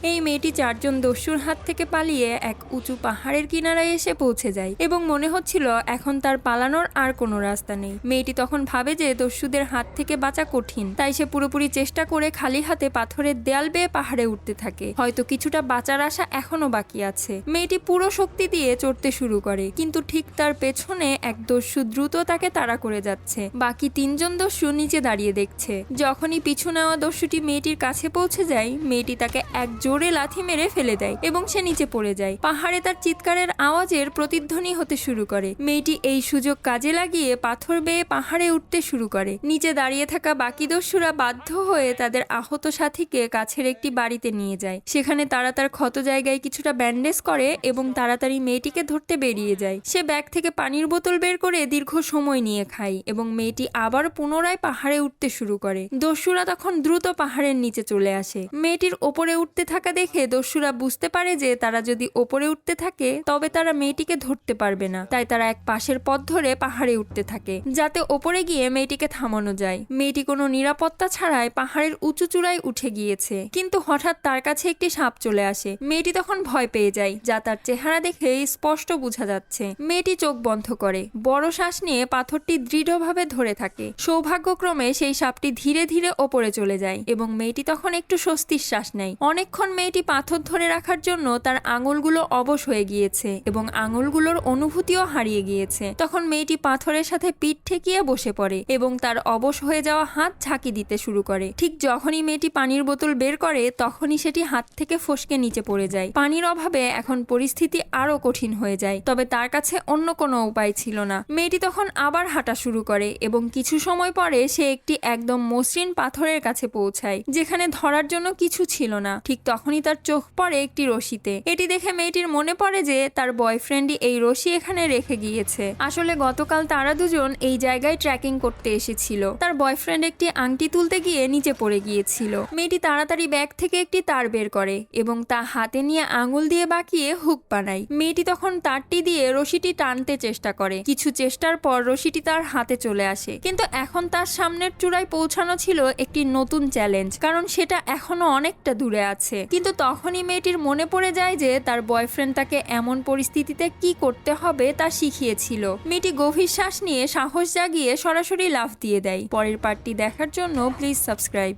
এই মেয়েটি চারজন দস্যুর হাত থেকে পালিয়ে এক উঁচু পাহাড়ের কিনারায় এসে পৌঁছে যায় এবং মনে হচ্ছিল এখন তার পালানোর আর কোনো রাস্তা নেই। মেয়েটি তখন ভাবে যে দস্যুদের হাত থেকে বাঁচা কঠিন, তাই সে পুরোপুরি চেষ্টা করে খালি হাতে পাথরের দেয়াল বেয়ে পাহাড়ে উঠতে থাকে। হয়তো কিছুটা বাঁচার আশা এখনও বাকি আছে। মেয়েটি পুরো শক্তি দিয়ে চড়তে শুরু করে, কিন্তু ঠিক তার পেছনে এক দস্যু দ্রুত তাকে তাড়া করে যাচ্ছে। বাকি তিনজন দস্যু নিচে দাঁড়িয়ে দেখছে। যখনই পিছু নেওয়া দস্যুটি মেয়েটির কাছে পৌঁছে যায়, মেয়েটি তাকে এক জোরে লাথি মেরে ফেলে দেয় এবং সে নিচে পড়ে যায়। পাহাড়ে তার চিৎকারের আওয়াজের প্রতিধ্বনি হতে শুরু করে। মেয়েটি এই সুযোগ কাজে লাগিয়ে পাথর বেয়ে পাহাড়ে উঠতে শুরু করে। নিচে দাঁড়িয়ে থাকা বাকি দস্যুরা বাধ্য হয়ে তাদের আহত সাথীকে কাছের একটি বাড়িতে নিয়ে যায়। সেখানে তারা তার ক্ষত জায়গায় কিছুটা ব্যান্ডেজ করে এবং তাড়াতাড়ি মেয়েটিকে ধরতে বেরিয়ে যায়। সে ব্যাগ থেকে পানির বোতল বের করে দীর্ঘ সময় নিয়ে খায় এবং মেয়েটি আবার পুনরায় পাহাড়ে উঠতে শুরু করে। দস্যুরা তখন দ্রুত পাহাড়ের নিচে চলে আসে। মেয়েটির ওপরে উঠতে থাকা দেখে দস্যুরা বুঝতে পারে যে তারা যদি ওপরে উঠতে থাকে, তবে তারা মেয়েটিকে ধরতে পারবে না। তাই তারা এক পাশের পথ ধরে পাহাড়ে উঠতে থাকে, যাতে ওপরে গিয়ে মেয়েটিকে থামানো যায়। মেয়েটি কোনো নিরাপত্তা ছাড়াই পাহাড়ের উঁচু চূড়ায় উঠে গিয়েছে। কিন্তু হঠাৎ তার কাছে একটি সাপ চলে আসে। মেয়েটি তখন ভয় পেয়ে যায়, যা তার চেহারা দেখে স্পষ্ট বোঝা যাচ্ছে। মেয়েটি চোখ বন্ধ করে। বড় শ্বাস নিয়ে পাথরটি দৃঢ়ভাবে ধরে থাকে। সৌভাগ্যক্রমে সেই সাপটি ধীরে ধীরে ওপরে চলে যায় এবং মেয়েটি তখন একটু স্বস্তির শ্বাস নেয়। অনেকক্ষণ মেয়েটি পাথর ধরে রাখার জন্য তার আঙুলগুলো অবশ হয়ে গিয়েছে এবং আঙুলগুলোর অনুভূতিও হারিয়ে গিয়েছে, তখন মেয়েটি পাথরের সাথে পিঠ ঠেকিয়ে বসে পড়ে এবং তার অবশ হয়ে যাওয়া হাত ঝাঁকি দিতে শুরু করে। ঠিক যখনই মেয়েটি পানির বোতল বের করে, তখনই সেটি হাত থেকে ফসকে নিচে পড়ে যায়। পানির অভাবে এখন পরিস্থিতি আরও কঠিন হয়ে যায়, তবে তার কাছে অন্য কোনো উপায় ছিল না। মেয়েটি তখন আবার হাঁটা শুরু করে এবং কিছু সময় পরে সে একটি একদম মসৃণ পাথরের কাছে পৌঁছায়, যেখানে ধরার জন্য কিছু ছিল না। ঠিক তখনই তার চোখ পড়ে একটি রশিতে। এটি দেখে মেয়েটির মনে পড়ে যে তার বয়ফ্রেন্ডই এই রশি এখানে রেখে গিয়েছে। আসলে গতকাল তারা দুজন এই জায়গায় ট্র্যাকিং করতে এসেছিল। তার বয়ফ্রেন্ড একটি আংটি তুলতে গিয়ে নিচে পড়ে গিয়েছিল। মেয়েটি তাড়াতাড়ি ব্যাগ থেকে একটি তার বের করে এবং তা হাতে নিয়ে আঙুল দিয়ে বাঁকিয়ে হুক বানায়। মেয়েটি তখন তারটি দিয়ে রশিটি টানতে চেষ্টা করে। কিছু চেষ্টার পর রশিটি তার হাতে চলে আসে। কিন্তু এখন তার সামনের চূড়ায় পৌঁছানো ছিল একটি নতুন চ্যালেঞ্জ, কারণ সেটা এখনও অনেকটা দূরে আছে। কিন্তু তখনই মেয়েটির মনে পড়ে যায় যে তার বয়ফ্রেন্ড তাকে এমন পরিস্থিতিতে কি করতে হবে তা শিখিয়েছিল। মেয়েটি গভীর শ্বাস নিয়ে সাহস জাগিয়ে সরাসরি লাভ দিয়ে দেয়। পরের পার্টটি দেখার জন্য প্লিজ সাবস্ক্রাইব